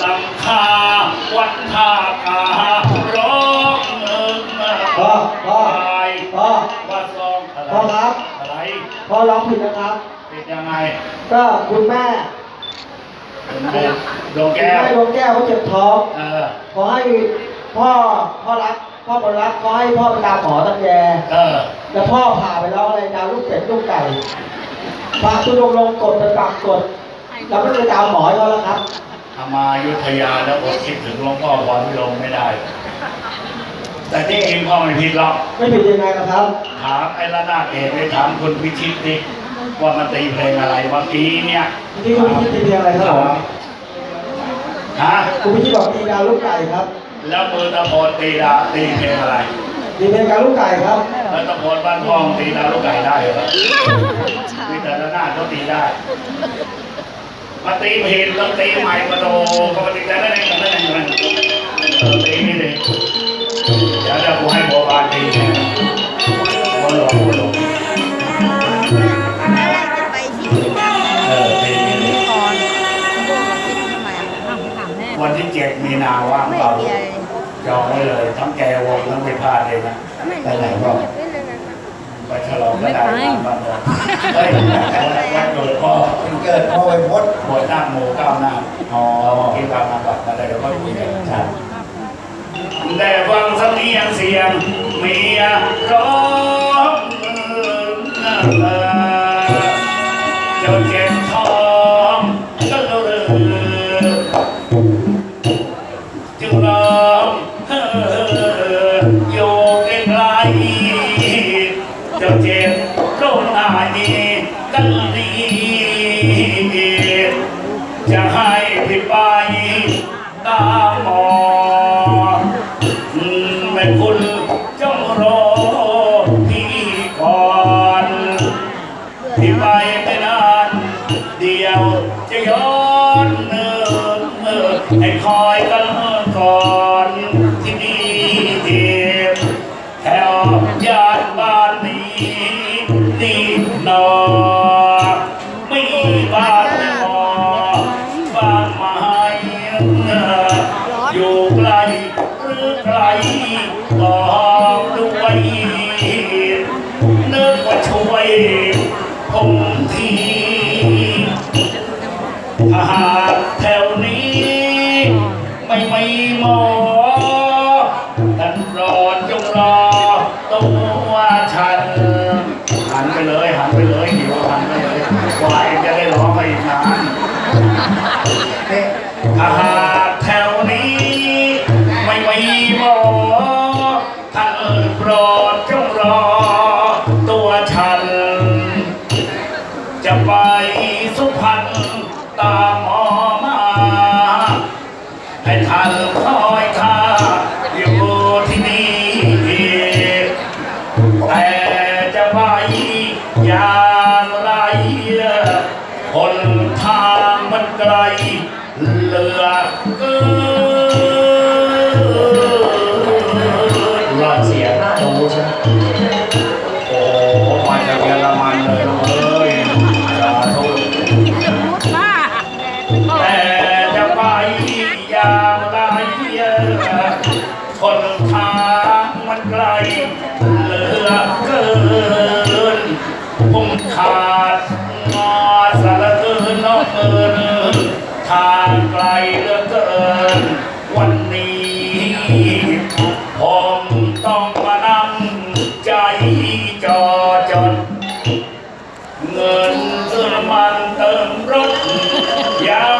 หลังคาวัดท่าการ้องเอิงพ่อพ่อ ตายพ่อ วัดซองอะไรพ่อครับ อะไรพ่อร้องผิดนะครับ เป็นยังไงก็คุณแม่ดวงคุณแก้วแม่ดวงแก้วเขาเจ็บท้อง เออขอให้พ่อพ่อรัก พ่อบนรักขอให้พ่อไปตามหมอตั้งแยเออแล้วพ่อผ่าไปแล้วอะไรดาวลูกเป็ดลูกไก่พระตุลงลงกดเป็นปากกดเราไม่ได้ตามหมอให้เขาแล้วครับ อามาอยุธยาแล้วอดคิดถึงหลวงพ่อพรพิรมไม่ได้ แต่ที่จริงพ่อไม่ผิดหรอกไม่ผิดยังไงนะครับถามไอ้ระนาดเอกไปถามคุณพิชิตดิว่ามันตีเพลงอะไรเมื่อกี้เนี่ยที่คุณพิชิตตีเพลงอะไรครับผมฮะคุณพิชิตบอกตีดาวลูกไก่ครับ แล้วมือตะโพนตีดาตีเพลงอะไรตีเพลงการลูกไก่ครับแล้วตะโพนบ้านพองตีดาวลูกไก่ได้เหรอมีแต่ระนาดเขาตีได้ มาตีผิดแล้วตีใหม่มาโดก็มาตีแต่ละเงแต่ละเองมันตีนี่เลยเดี๋ยวเดี๋ยวกูให้บัวบานตีแทนบัวหลงบัวหลงแม่จะไปที่นี่ก่อนเออตีนี่เลยพวกเราคิดทำไมอะวันที่เจ็ดมีนาว่างเปล่าเดียจองไว้เลย ทั้งแกวงทั้งไปพลาดเลยนะไม่ไปไหนก็ไม่เลยนะ ไปฉลองก็ได้บ้านบ้านเราเฮ้ยวันเกิดพ่อวันเกิดพ่อไวพจน์บวชหน้าโมก้าวหน้าอ๋อกินตามมาบัตรมาได้เดี๋ยวก็คุยกันครับได้ฟังสำเนียงเสียงเมียร้อง จ้าเจ็บตรงไหนกันดีจะให้พี่ไปตามหมออืมแม่คุณจงรอพี่ก่อนที่ไปไม่นานเดียวจะย้อน ไกลบอกด้วยนึกว่าช่วยผมทีถ้าหากแถวนี้ ไม่มีหมอท่านรอจงรอตัวฉัน หันไปเลยหันไปเลยหิวหันไปเลยกว่าเองจะได้ร้องไปอีกนานถ้าหาก รดจงรอ ตัวฉัน จะไปสุพรรณตามหมอมา ให้ท่านคอยท่าอยู่ที่นี่แต่จะไปอย่างไร คนทางมันไกลเหลือเกิน จากเยอรมันเลยลูกเอ้ยสาธุแต่จะไปอย่างไรคนทางมันไกลเหลือเกินผมขาดงอสารเกินน้องเอินทางไกลเหลือเกิน วันนี้ สุรมันเติมรถยาว